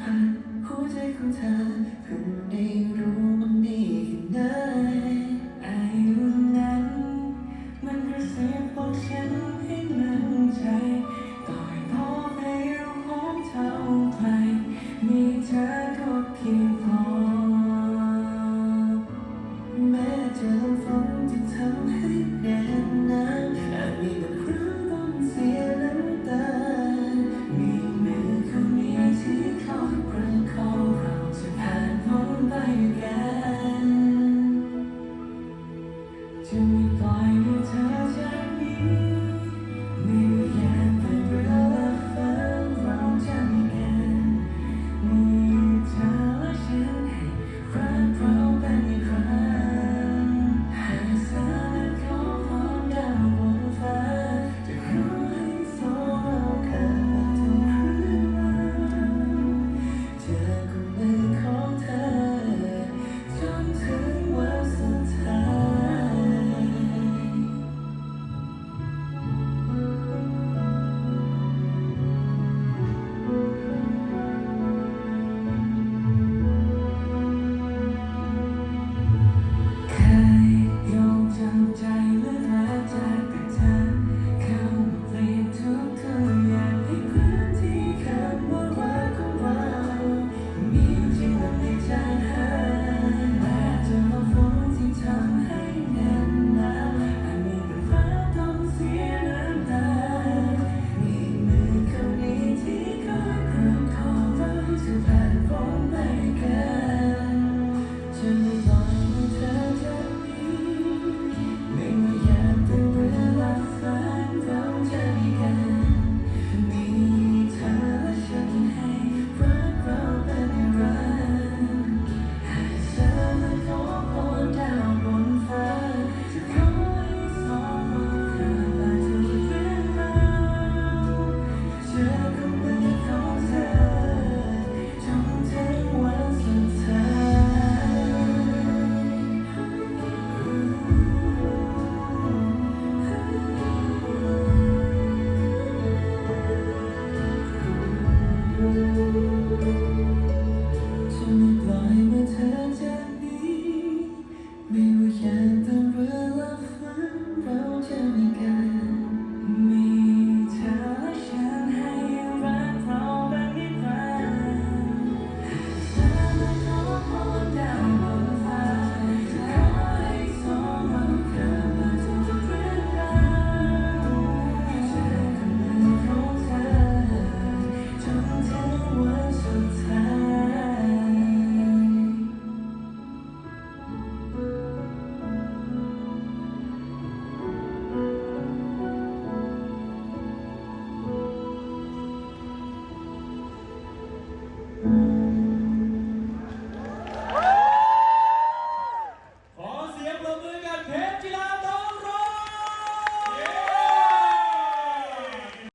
ผ่านหัวใจของเธอเพิ่งได้รู้มันดีแค่ไหนอายุนั้น มันกระสิบบอกฉันให้มั่นใจต่อยพ่อไปเรู้หอมเท่าไหร่มีเธอก็เพียงพอแม้จะฝนจะทำให้ to God.